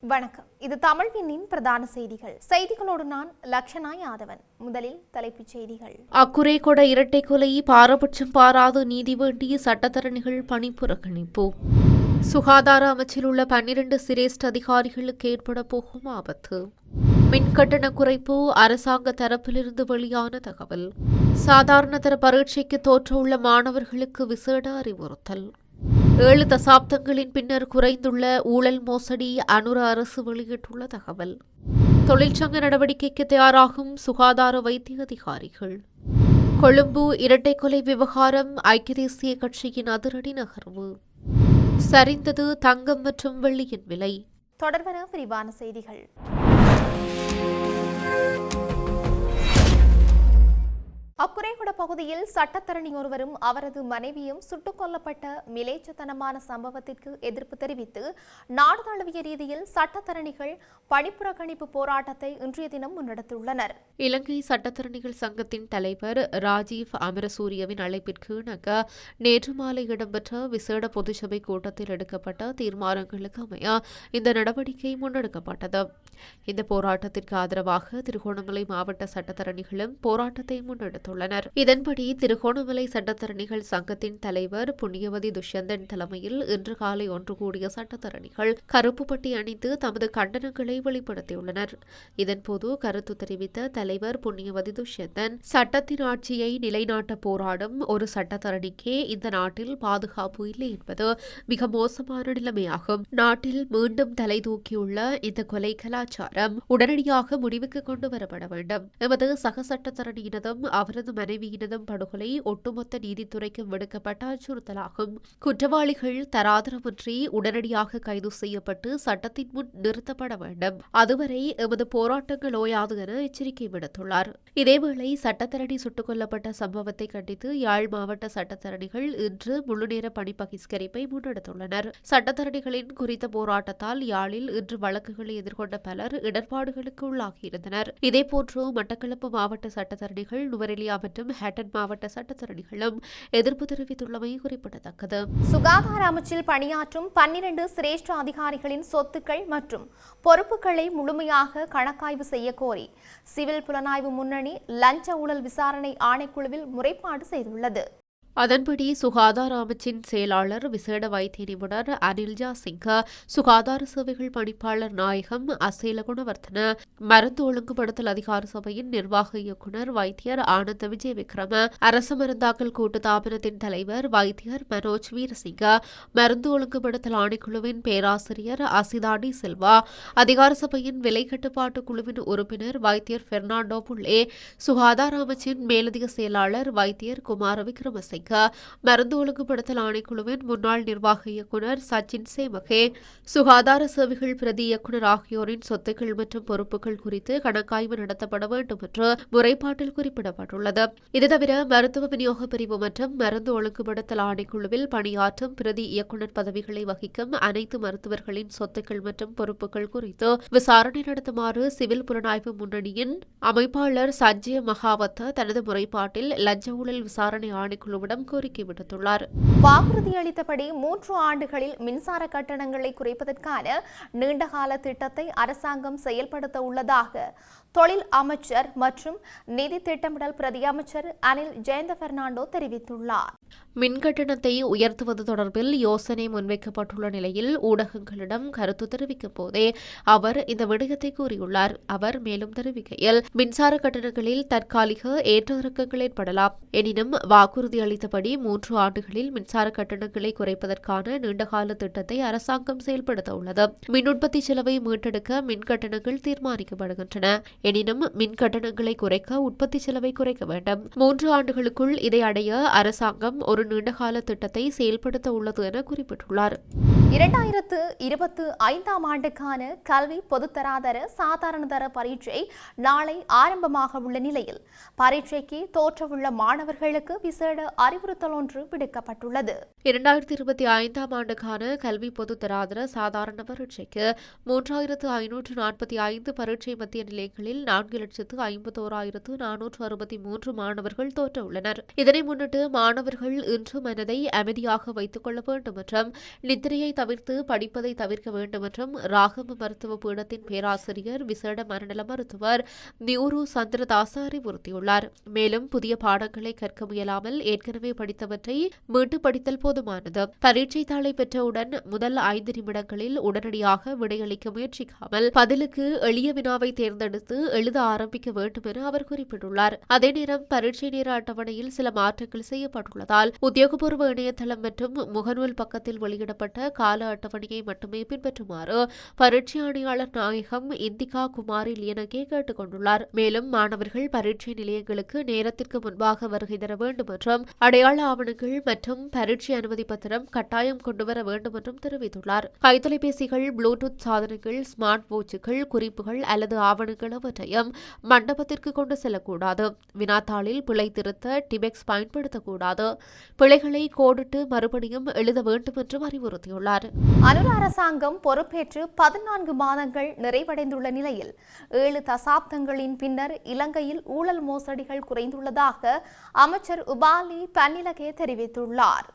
வணக்கம். இது தமிழ் விண்ணின் பிரதான செய்திகள். செய்திகளோடு நான் லக்ஷனா யாதவன். முதலில் தலைப்புச் செய்திகள். அக்குறை கொட இரட்டை கொலை பாரபட்சம் பாராது நீதி வேண்டிய சட்டத்தரணிகள் பணிப்புறக்கணிப்பு சுகாதார அமைச்சில் உள்ள பன்னிரண்டு சிரேஷ்ட அதிகாரிகளுக்கு ஏற்பட போகும் ஆபத்து. மின் கட்டண குறைப்பு அரசாங்க தரப்பிலிருந்து வெளியான தகவல். சாதாரண தர பரீட்சைக்கு தோற்றவுள்ள மாணவர்களுக்கு விசேட அறிவுறுத்தல். ஏழு தசாப்தங்களின் பின்னர் குறைந்துள்ள ஊழல் மோசடி அனுர அரசு வெளியிட்டுள்ள தகவல். தொழிற்சங்க நடவடிக்கைக்கு தயாராகும் சுகாதார வைத்திய அதிகாரிகள். கொழும்பு இரட்டை கொலை விவகாரம் ஐக்கிய தேசிய கட்சியின் அதிரடி நகர்வு. சரிந்தது தங்கம் மற்றும் வெள்ளியின் விலை. தொடர்பான விரிவான செய்திகள். அக்குறைகுட பகுதியில் சட்டத்தரணி ஒருவரும் அவரது மனைவியும் சுட்டுக் கொல்லப்பட்ட மிலேச்சத்தனமான சம்பவத்திற்கு எதிர்ப்பு தெரிவித்து நாடு தழுவிய ரீதியில் சட்டத்தரணிகள் பணிப்புறக்கணிப்பு போராட்டத்தை இன்றைய தினம் முன்னெடுத்துள்ளனர். இலங்கை சட்டத்தரணிகள் சங்கத்தின் தலைவர் ராஜீவ் அமரசூரியவின் அழைப்பிற்கு இணங்க நேற்று மாலை இடம்பெற்ற விசேட பொதுச்சபை கூட்டத்தில் எடுக்கப்பட்ட தீர்மானங்களுக்கு அமைய இந்த நடவடிக்கை முன்னெடுக்கப்பட்டது. இந்த போராட்டத்திற்கு ஆதரவாக திருகோணமலை மாவட்ட சட்டத்தரணிகளும் போராட்டத்தை முன்னெடுத்துள்ளனர் இதன்படி திருகோணமலை சட்டத்தரணிகள் சங்கத்தின் தலைவர் புண்ணியவதி துஷ்யந்தன் தலைமையில் இன்று காலை ஒன்று கூடிய சட்டத்தரணிகள் கருப்பு பட்டி அணிந்து தமது கண்டனங்களை வெளிப்படுத்தியுள்ளனர். இதன்போது கருத்து தெரிவித்த தலைவர் புண்ணியவதி துஷ்யந்தன் சட்டத்தின் ஆட்சியை நிலைநாட்ட போராடும் ஒரு சட்டத்தரணிக்கே இந்த நாட்டில் பாதுகாப்பு இல்லை என்பது மிக மோசமான நிலைமையாகும். நாட்டில் மீண்டும் தலை தூக்கியுள்ள இந்த கொலை கலாச்சாரம் உடனடியாக முடிவுக்கு கொண்டு வரப்பட வேண்டும். எமது சக சட்டத்தரணியினதும் அவரது மனைவியினதும் படுகொலை ஒட்டுமொத்த நீதித்துறைக்கும் விடுக்கப்பட்ட அச்சுறுத்தலாகும். குற்றவாளிகள் தராதரமின்றி உடனடியாக கைது செய்யப்பட்டு சட்டத்தின் முன் நிறுத்தப்பட வேண்டும். அதுவரை எமது போராட்டங்கள் ஓயாது என எச்சரிக்கை விடுத்துள்ளார். இதேவேளை சட்டத்தரணி சுட்டுக் கொல்லப்பட்ட சம்பவத்தை கண்டித்து யாழ் மாவட்ட சட்டத்தரணிகள் இன்று முழுநேர பணி பகிஷ்கரிப்பை முன்னெடுத்துள்ளனர். சட்டத்தரணிகளின் குறித்த போராட்டத்தால் யாழில் இன்று வழக்குகளை எதிர்கொண்ட பலர் இடர்பாடுகளுக்கு உள்ளாகியிருந்தனர். இதேபோன்று மட்டக்களப்பு மாவட்ட சட்டத்தரணிகள் நுவரெலியா மற்றும் ஹேட்டன் மாவட்ட சட்டத்தரணிகளும் எதிர்ப்பு தெரிவித்துள்ளமை குறிப்பிடத்தக்கது. சுகாதார அமைச்சில் பணியாற்றும் பன்னிரண்டு சிரேஷ்ட அதிகாரிகளின் சொத்துக்கள் மற்றும் பொறுப்புகளை முழுமையாக கணக்காய்வு செய்ய கோரி சிவில் புலனாய்வு முன்னணி லஞ்ச ஊழல் விசாரணை ஆணைக்குழுவில் முறைப்பாடு செய்துள்ளது. அதன்படி சுகாதார அமைச்சின் செயலாளர் விசேட வைத்திய நிபுணர் அனில்ஜா சிங்க சுகாதார சேவைகள் பணிப்பாளர் நாயகம் அசேல குணவர்த்தன மருந்து ஒழுங்குபடுத்தல் அதிகார சபையின் நிர்வாக இயக்குநர் வைத்தியர் ஆனந்த விஜய் விக்ரம அரசு மருந்தாக்கல் கூட்டு தாபனத்தின் தலைவர் வைத்தியர் மனோஜ் வீரசிங்க மருந்து ஒழுங்குபடுத்தல் ஆணைக்குழுவின் பேராசிரியர் அசிதாடி செல்வா அதிகார சபையின் விலை கட்டுப்பாட்டு குழுவின் உறுப்பினர் வைத்தியர் பெர்னாண்டோ புள்ளே சுகாதார அமைச்சின் மேலதிக செயலாளர் வைத்தியர் குமார விக்ரமசிங்க மருந்து ஒழுங்குபடுத்தல் ஆணைக்குழுவின் முன்னாள் நிர்வாக இயக்குநர் சச்சின் சேமகே சுகாதார சேவைகள் பிரதி இயக்குநர் ஆகியோரின் சொத்துக்கள் மற்றும் பொறுப்புகள் குறித்து கணக்காய்வு நடத்தப்பட வேண்டும் என்று முறைப்பாட்டில் குறிப்பிடப்பட்டுள்ளது. இது தவிர மருத்துவ விநியோக பிரிவு மற்றும் மருந்து ஒழுங்குபடுத்தல் ஆணைக்குழுவில் பணியாற்றும் பிரதி இயக்குநர் பதவிகளை வகிக்கும் அனைத்து மருத்துவர்களின் சொத்துக்கள் மற்றும் பொறுப்புகள் குறித்து விசாரணை நடத்துமாறு சிவில் புலனாய்வு முன்னணியின் அமைப்பாளர் சஞ்சய மகாவத்த தனது முறைப்பாட்டில் லஞ்ச ஊழல் விசாரணை ஆணைக்குழுவிடம் கோரிக்கை விடுத்துள்ளார். வாக்குறுதி அளித்தபடி மூன்று ஆண்டுகளில் மின்சார கட்டணங்களை குறைப்பதற்கான நீண்டகால திட்டத்தை அரசாங்கம் செயல்படுத்த உள்ளதாக தொழில் அமைச்சர் மற்றும் நிதி திட்டமிடல் பிரதி அமைச்சர் அனில் ஜெயந்த பெர்னாண்டோ தெரிவித்துள்ளார். மின் கட்டணத்தை உயர்த்துவது தொடர்பில் யோசனை முன்வைக்கப்பட்டுள்ள நிலையில் ஊடகங்களிடம் கருத்து தெரிவிக்கும் போதே அவர் இந்த விடயத்தை கூறியுள்ளார். அவர் மேலும் தெரிவிக்கையில் மின்சார கட்டணங்களில் தற்காலிக ஏற்ற இறக்கங்கள் ஏற்படலாம். எனினும் வாக்குறுதி அளித்தபடி மூன்று ஆண்டுகளில் மின்சார கட்டணங்களை குறைப்பதற்கான நீண்டகால திட்டத்தை அரசாங்கம் செயல்படுத்த உள்ளது. மின் உற்பத்தி செலவை மீட்டெடுக்க மின் கட்டணங்கள் தீர்மானிக்கப்படுகின்றன. எனினும் மின் கட்டணங்களை குறைக்க உற்பத்தி செலவை குறைக்க வேண்டும். மூன்று ஆண்டுகளுக்குள் இதை அடைய அரசாங்கம் ஒரு நீண்டகால திட்டத்தை செயல்படுத்த உள்ளது என குறிப்பிட்டுள்ளார். இரண்டாயிரத்து இருபத்து ஐந்தாம் ஆண்டுக்கான கல்வி பொதுத்தராதர சாதாரணதர பரீட்சை நாளை ஆரம்பமாக உள்ள நிலையில். பரீட்சைக்கு தோற்றவுள்ள மாணவர்களுக்கு விசேட அறிவுறுத்தல் ஒன்று விடுக்கப்பட்டுள்ளது. இரண்டாயிரத்தி இருபத்தி ஐந்தாம் ஆண்டுக்கான கல்வி பொதுத்தராதர சாதாரண பரீட்சைக்கு மூன்றாயிரத்து ஐநூற்று நாற்பத்தி ஐந்து பரீட்சை மத்திய நிலையங்களில் நான்கு லட்சத்து ஐம்பத்தோராயிரத்து நானூற்று அறுபத்தி மூன்று மாணவர்கள் தோற்ற உள்ளனர் இதனை முன்னிட்டு மாணவர்கள் இன்று மனதை அமைதியாக வைத்துக் கொள்ள வேண்டும் என்றும் நித்திரையை தவிர்த்து படிப்பதை தவிர்க்க வேண்டும் என்றும் ராகம மருத்துவ பீடத்தின் பேராசிரியர் விசேட மனநல மருத்துவர் நியூரு சந்திரதாச அறிவுறுத்தியுள்ளார் மேலும் புதிய பாடங்களை கற்க முயலாமல் ஏற்கனவே படித்தவற்றை மீட்டு படித்தல் போதுமானது. பரீட்சை தாளை பெற்றவுடன் முதல் ஐந்து நிமிடங்களில் உடனடியாக விடையளிக்க முயற்சிக்காமல் பதிலுக்கு எளிய வினாவை தேர்ந்தெடுத்து எழுத ஆரம்பிக்க வேண்டும் என அவர் குறிப்பிட்டுள்ளார். அதே நேரம் பரீட்சை நேர அட்டவணையில் சில மாற்றங்கள் செய்யப்பட்டுள்ளதால் உத்தியோகபூர்வ இணையதளம் மற்றும் முகநூல் பக்கத்தில் வெளியிடப்பட்ட கால அட்டவணையை மட்டுமே பின்பற்றுமாறு பரீட்சை ஆணையாளர் நாயகம் இந்திகா குமாரி லியனகே கேட்டுக் கொண்டுள்ளார். மேலும் மாணவர்கள் பரீட்சை நிலையங்களுக்கு நேரத்திற்கு முன்பாக வருகை தர வேண்டும் என்றும் அடையாள ஆவணங்கள் மற்றும் பரீட்சை அனுமதி பத்திரம் கட்டாயம் கொண்டுவர வேண்டும் என்றும் தெரிவித்துள்ளார். கைத்தொலைபேசிகள் ப்ளூடூத் சாதனங்கள் ஸ்மார்ட் வாட்சுகள் குறிப்புகள் அல்லது ஆவணங்கள் அவற்றையும் மண்டபத்திற்கு கொண்டு செல்லக்கூடாது. வினாத்தாளில் பிழை திருத்த டிபெக்ஸ் பயன்படுத்தக்கூடாது. பிழைகளை கோடிட்டு மறுபடியும் எழுத வேண்டும் என்றும் அறிவுறுத்தியுள்ளார். அனுர அரசாங்கம் பொறுப்பேற்று பதினான்கு மாதங்கள் நிறைவடைந்துள்ள நிலையில் ஏழு தசாப்தங்களின் பின்னர் இலங்கையில் ஊழல் மோசடிகள் குறைந்துள்ளதாக அமைச்சர் உபாலி பன்னிலகே தெரிவித்துள்ளார்.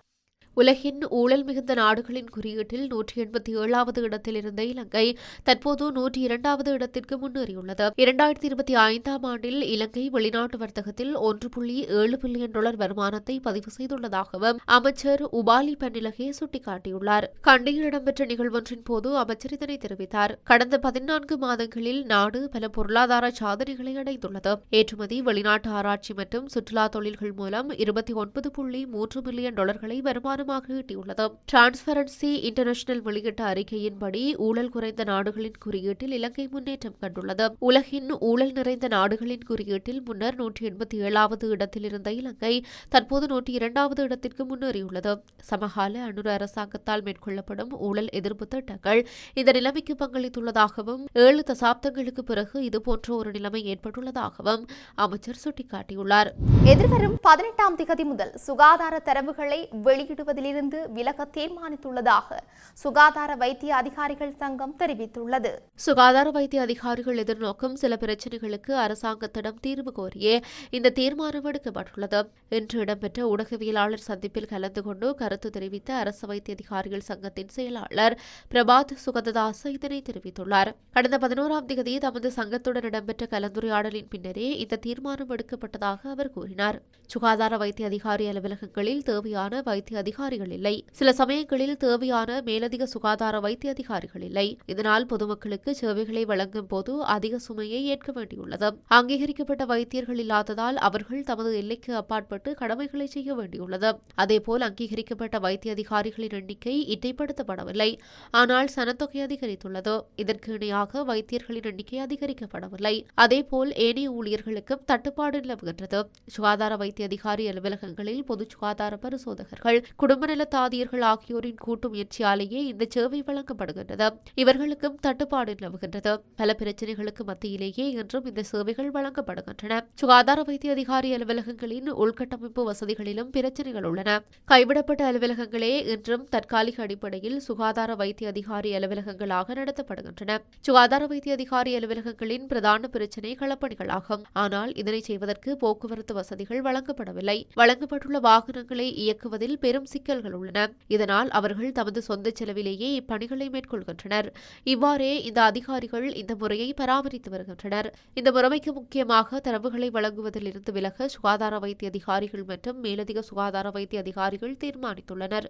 உலகின் ஊழல் மிகுந்த நாடுகளின் குறியீட்டில் நூற்றி எண்பத்தி ஏழாவது இடத்தில் இருந்த இலங்கை தற்போது நூற்றி இரண்டாவது இடத்திற்கு முன்னேறியுள்ளது. இரண்டாயிரத்தி இருபத்தி ஐந்தாம் ஆண்டில் இலங்கை வெளிநாட்டு வர்த்தகத்தில் ஒன்று புள்ளி ஏழு பில்லியன் டாலர் வருமானத்தை பதிவு செய்துள்ளதாகவும் அமைச்சர் உபாலி பன்னிலகே சுட்டிக்காட்டியுள்ளார். கண்டியில் இடம்பெற்ற நிகழ்வொன்றின் போது அமைச்சர் இதனை தெரிவித்தார். கடந்த பதினான்கு மாதங்களில் நாடு பல பொருளாதார சாதனைகளை அடைந்துள்ளது. ஏற்றுமதி வெளிநாட்டு ஆராய்ச்சி மற்றும் சுற்றுலா தொழில்கள் மூலம் இருபத்தி ஒன்பது புள்ளி மூன்று மில்லியன் டாலர்களை வருமானம் கவனமாக ஈட்டியுள்ளது டிரான்ஸ்பரன்சி இன்டர்நேஷனல் வெளியிட்ட அறிக்கையின்படி ஊழல் குறைந்த நாடுகளின் குறியீட்டில் இலங்கை முன்னேற்றம் கண்டுள்ளது. உலகின் ஊழல் நிறைந்த நாடுகளின் குறியீட்டில் முன்னர் நூற்றி எண்பத்தி ஏழாவது இடத்தில் இருந்த இலங்கை தற்போது நூற்றி இரண்டாவது இடத்திற்கு முன்னேறியுள்ளது. சமகால அனுர அரசாங்கத்தால் மேற்கொள்ளப்படும் ஊழல் எதிர்ப்பு திட்டங்கள் இந்த நிலைமைக்கு பங்களித்துள்ளதாகவும் ஏழு தசாப்தங்களுக்கு பிறகு இதுபோன்ற ஒரு நிலைமை ஏற்பட்டுள்ளதாகவும் அமைச்சர் சுட்டிக்காட்டியுள்ளார். எதிர்வரும் பதினெட்டாம் திகதி முதல் சுகாதார தரவுகளை வெளியிடுவது வெளியிடுவதிலிருந்து விலக தீர்மானித்துள்ளதாக சுகாதார வைத்திய அதிகாரிகள் சங்கம் தெரிவித்துள்ளது. சுகாதார வைத்திய அதிகாரிகள் எதிர்நோக்கும் சில பிரச்சனைகளுக்கு அரசாங்கத்திடம் தீர்வு கோரியே இந்த தீர்மானம் எடுக்கப்பட்டுள்ளது. இன்று இடம்பெற்ற ஊடகவியலாளர் சந்திப்பில் கலந்து கொண்டு கருத்து தெரிவித்த அரசு வைத்திய அதிகாரிகள் சங்கத்தின் செயலாளர் பிரபாத் சுகததாச இதனை தெரிவித்துள்ளார். கடந்த பதினோராம் தேதி தமது சங்கத்துடன் இடம்பெற்ற கலந்துரையாடலின் பின்னரே இந்த தீர்மானம் எடுக்கப்பட்டதாக அவர் கூறினார். சுகாதார வைத்திய அதிகாரி அலுவலகங்களில் தேவையான வைத்திய அதிகாரி அதிகாரிகள் இல்லை. சில சமயங்களில் தேவையான மேலதிக சுகாதார வைத்திய அதிகாரிகள் இல்லை. இதனால் பொதுமக்களுக்கு சேவைகளை வழங்கும் போது அதிக சுமையை ஏற்க வேண்டியுள்ளது. அங்கீகரிக்கப்பட்ட வைத்தியர்கள் இல்லாததால் அவர்கள் தமது எல்லைக்கு அப்பாற்பட்டு கடமைகளை செய்ய வேண்டியுள்ளது. அதேபோல் அங்கீகரிக்கப்பட்ட வைத்திய அதிகாரிகளின் எண்ணிக்கை இட்டைப்படுத்தப்படவில்லை ஆனால் சனத்தொகை அதிகரித்துள்ளது. இதற்கு இணையாக வைத்தியர்களின் எண்ணிக்கை அதிகரிக்கப்படவில்லை. அதேபோல் ஏனைய ஊழியர்களுக்கும் தட்டுப்பாடு நிலவுகின்றது. சுகாதார வைத்திய அதிகாரி அலுவலகங்களில் பொது சுகாதார பரிசோதகர்கள் குடும்ப நல தாதியர்கள் ஆகியோரின் கூட்டு முயற்சியாலேயே இந்த சேவை வழங்கப்படுகின்றது. இவர்களுக்கும் தட்டுப்பாடு நிலவுகின்றது. பல பிரச்சனைகளுக்கு மத்தியிலேயே இன்றும் இந்த சேவைகள் வழங்கப்படுகின்றன. சுகாதார வைத்திய அதிகாரி அலுவலகங்களின் உள்கட்டமைப்பு வசதிகளிலும் பிரச்சனைகள் உள்ளன. கைவிடப்பட்ட அலுவலகங்களே இன்றும் தற்காலிக அடிப்படையில் சுகாதார வைத்திய அதிகாரி அலுவலகங்களாக நடத்தப்படுகின்றன. சுகாதார வைத்திய அதிகாரி அலுவலகங்களின் பிரதான பிரச்சினை களப்பணிகளாகும். ஆனால் இதனை செய்வதற்கு போக்குவரத்து வசதிகள் வழங்கப்படவில்லை. வழங்கப்பட்டுள்ள வாகனங்களை இயக்குவதில் பெரும் சிக்கல்கள் உள்ளன. இதனால் அவர்கள் தமது சொந்த செலவிலேயே இப்பணிகளை மேற்கொள்கின்றனர். இவ்வாறே இந்த அதிகாரிகள் இந்த முறையை பராமரித்து வருகின்றனர். இந்த முறைமைக்கு முக்கியமாக தரவுகளை வழங்குவதிலிருந்து விலக சுகாதார வைத்திய அதிகாரிகள் மற்றும் மேலதிக சுகாதார வைத்திய அதிகாரிகள் தீர்மானித்துள்ளனர்.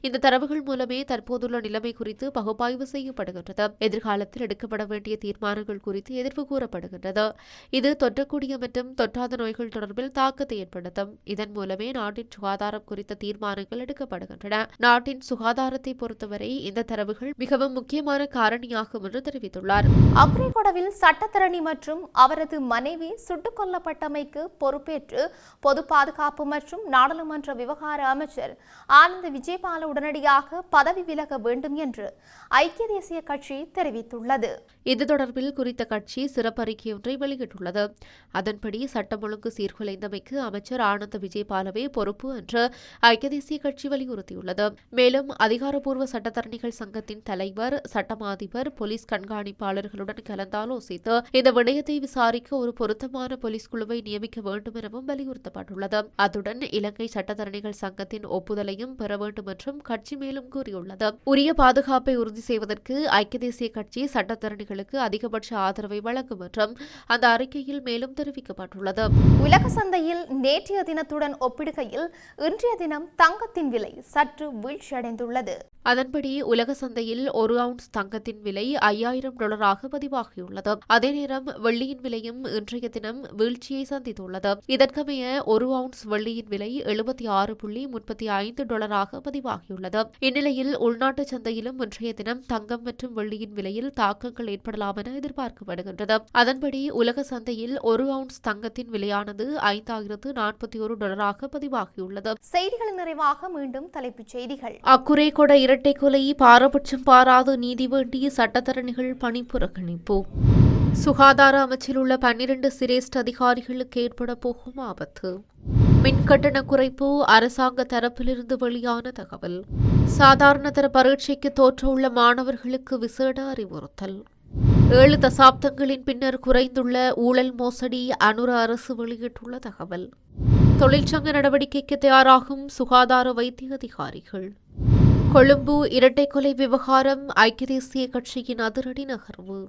இந்த தரவுகள் மூலமே தற்போதுள்ள நிலைமை குறித்து பகுப்பாய்வு செய்யப்படுகின்றது. எதிர்காலத்தில் எடுக்கப்பட வேண்டிய தீர்மானங்கள் குறித்து எதிர்ப்பு கூறப்படுகின்றது. இது தொற்றக்கூடிய மற்றும் தொற்றாத நோய்கள் தொடர்பில் தாக்கத்தை ஏற்படுத்தும். இதன் மூலமே நாட்டின் சுகாதாரம் குறித்த தீர்மானங்கள் எடுக்க எடுக்கப்படுகின்றன நாட்டின் சுகாதாரத்தை பொறுத்தவரை இந்த தரவுகள் மிகவும் முக்கியமான காரணியாகும் என்று தெரிவித்துள்ளார். அக்ரிகொடவில் சட்டத்தரணி மற்றும் அவரது மனைவி சுட்டுக் கொல்லப்பட்டமைக்கு பொறுப்பேற்று பொது பாதுகாப்பு மற்றும் நாடாளுமன்ற விவகார அமைச்சர் ஆனந்த் விஜயபால உடனடியாக பதவி விலக வேண்டும் என்று ஐக்கிய தேசிய கட்சி தெரிவித்துள்ளது. இது தொடர்பில் குறித்த கட்சி சிறப்பறிக்கை ஒன்றை வெளியிட்டுள்ளது. அதன்படி சட்டம் ஒழுங்கு சீர்குலைந்தமைக்கு அமைச்சர் ஆனந்த் விஜயபாலவே பொறுப்பு என்று ஐக்கிய தேசிய கட்சி வலியுறுத்தியுள்ளது. மேலும் அதிகாரப்பூர்வ சட்டத்தரணிகள் சங்கத்தின் தலைவர் சட்டமா அதிபர் போலீஸ் கண்காணிப்பாளர்களுடன் கலந்தாலோசித்து இந்த விடயத்தை விசாரிக்க ஒரு பொருத்தமான போலீஸ் குழுவை நியமிக்க வேண்டும் எனவும் வலியுறுத்தப்பட்டுள்ளது. அத்துடன் இலங்கை சட்டத்தரணிகள் சங்கத்தின் ஒப்புதலையும் பெற வேண்டும் என்றும் கட்சி மேலும் கூறியுள்ளது. உரிய பாதுகாப்பை உறுதி செய்வதற்கு ஐக்கிய தேசிய கட்சி சட்டத்தரணிகளுக்கு அதிகபட்ச ஆதரவை வழங்கும் என்றும் அந்த அறிக்கையில் மேலும் தெரிவிக்கப்பட்டுள்ளது. உலக சந்தையில் நேற்றைய தினத்துடன் ஒப்பிடுகையில் இன்றைய தினம் தங்கத்தின் விலை சற்று வீழ்ச்சியடைந்துள்ளது. அதன்படி உலக சந்தையில் ஒரு அவுன்ஸ் தங்கத்தின் விலை ஐயாயிரம் டாலராக பதிவாகியுள்ளது. அதே நேரம் வெள்ளியின் விலையும் இன்றைய தினம் வீழ்ச்சியை சந்தித்துள்ளது. இதற்கமைய ஒரு அவுன்ஸ் வெள்ளியின் விலை எழுபத்தி ஆறு புள்ளி முப்பத்தி ஐந்து டாலராக பதிவாகியுள்ளது. இந்நிலையில் உள்நாட்டு சந்தையிலும் இன்றைய தினம் தங்கம் மற்றும் வெள்ளியின் விலையில் தாக்கங்கள் ஏற்படலாம் என எதிர்பார்க்கப்படுகின்றது. அதன்படி உலக சந்தையில் ஒரு அவுன்ஸ் தங்கத்தின் விலையானது ஐந்தாயிரத்து நாற்பத்தி ஒரு டாலராக பதிவாகியுள்ளது. செய்திகளின் நிறைவாக மீண்டும் தலைப்புச் செய்திகள். அக்குறை கொட இரட்டை கொலை பாரபட்சம் பாராது நீதி வேண்டிய சட்டத்தரணிகள் பணிப்புறக்கணிப்பு சுகாதார அமைச்சில் உள்ள பன்னிரண்டு சிரேஷ்ட அதிகாரிகளுக்கு ஏற்பட போகும் ஆபத்து. மின்கட்டண குறைப்பு அரசாங்க தரப்பிலிருந்து வெளியான தகவல். சாதாரண தர பரீட்சைக்கு தோற்றவுள்ள மாணவர்களுக்கு விசேட அறிவுறுத்தல். ஏழு தசாப்தங்களின் பின்னர் குறைந்துள்ள ஊழல் மோசடி அனுர அரசு வெளியிட்டுள்ள தகவல். தொழிற்சங்க நடவடிக்கைக்கு தயாராகும் சுகாதார வைத்திய அதிகாரிகள். கொழும்பு இரட்டை கொலை விவகாரம் ஐக்கிய தேசிய கட்சியின் அதிரடி நகர்வு.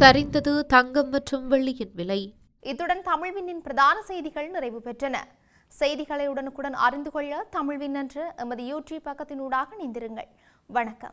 சரிந்தது தங்கம் மற்றும் வெள்ளியின் விலை. இத்துடன் தமிழ்வினின் பிரதான செய்திகள் நிறைவு பெற்றன. செய்திகளை உடனுக்குடன் அறிந்து கொள்ள தமிழ்வின் என்ற எமது யூடியூப் பக்கத்தினூடாக இணைந்திருங்கள். வணக்கம்.